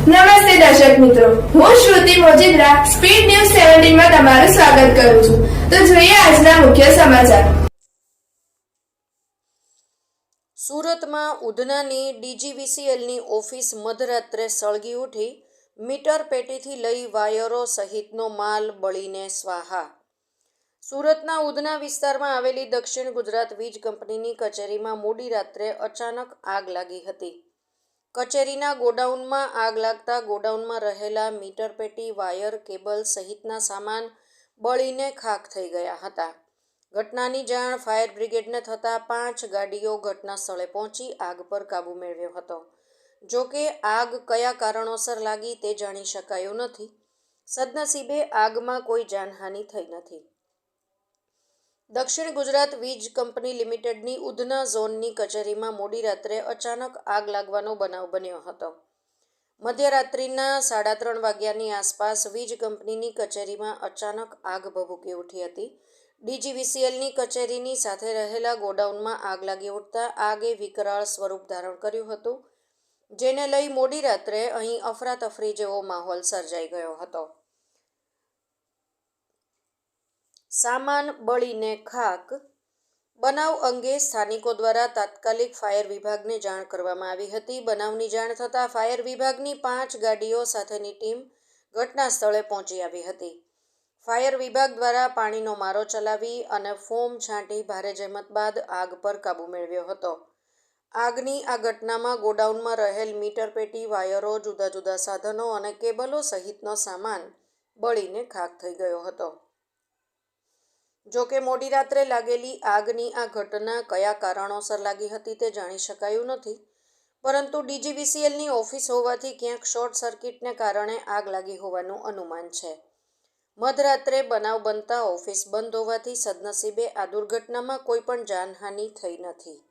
નમસ્તે દર્શક મિત્રો. હું શ્રુતિ મોજીદ્રા, સ્પીડ ન્યૂઝ સેવન્ટીનમાં તમારું સ્વાગત કરું છું. તો જોઈએ આજના મુખ્ય સમાચાર. સુરતમાં ઉધનાની ડીજીવીસીએલની ઓફિસ મધરાત્રે સળગી ઉઠી, મીટર પેટીથી લઈ વાયરો સહિતનો માલ બળીને સ્વાહા. સુરતના ઉધના વિસ્તારમાં આવેલી દક્ષિણ ગુજરાત વીજ કંપનીની કચેરીમાં મોડી રાત્રે અચાનક આગ લાગી હતી. કચેરીના ગોડાઉનમાં આગ લાગતા ગોડાઉનમાં રહેલા મીટર પેટી, વાયર, કેબલ સહિતના સામાન બળીને ખાખ થઈ ગયા હતા. ઘટનાની જાણ ફાયર બ્રિગેડને થતાં પાંચ ગાડીઓ ઘટના સ્થળે પહોંચી આગ પર કાબૂ મેળવ્યો હતો. જો કે આગ કયા કારણોસર લાગી તે જાણી શકાયું નથી. સદનસીબે આગમાં કોઈ જાનહાનિ થઈ નથી. દક્ષિણ ગુજરાત વીજ કંપની લિમિટેડની ઉધના ઝોનની કચેરીમાં મોડી રાત્રે અચાનક આગ લાગવાનો બનાવ બન્યો હતો. મધ્યરાત્રિના સાડા ત્રણ વાગ્યાની આસપાસ વીજ કંપનીની કચેરીમાં અચાનક આગ ભભૂકી ઉઠી હતી. ડીજીવીસીએલની કચેરીની સાથે રહેલા ગોડાઉનમાં આગ લાગી ઉઠતા આગે વિકરાળ સ્વરૂપ ધારણ કર્યું હતું, જેને લઈ મોડી રાત્રે અહીં અફરાતફરી જેવો માહોલ સર્જાઈ ગયો હતો. સામાન બળીને ખાક બનાવ અંગે સ્થાનિકો દ્વારા તાત્કાલિક ફાયર વિભાગને જાણ કરવામાં આવી હતી. બનાવની જાણ થતાં ફાયર વિભાગની પાંચ ગાડીઓ સાથેની ટીમ ઘટના સ્થળે પહોંચી આવી હતી. ફાયર વિભાગ દ્વારા પાણીનો મારો ચલાવી અને ફોમ છાંટી ભારે જહેમત બાદ આગ પર કાબૂ મેળવ્યો હતો. આગની આ ઘટનામાં ગોડાઉનમાં રહેલ મીટર પેટી, વાયરો, જુદા જુદા સાધનો અને કેબલો સહિતનો સામાન બળીને ખાક થઈ ગયો હતો. જો કે મોડી રાત્રે લાગેલી આગની આ ઘટના કયા કારણોસર લાગી હતી તે જાણી શકાયું નથી. પરંતુ ડીજીવીસીએલની ઓફિસ હોવાથી ક્યાંક શોર્ટ સર્કિટને કારણે આગ લાગી હોવાનું અનુમાન છે. મધરાત્રે બનાવ બનતા ઓફિસ બંધ હોવાથી સદનસીબે આ દુર્ઘટનામાં કોઈ પણ જાનહાનિ થઈ નથી.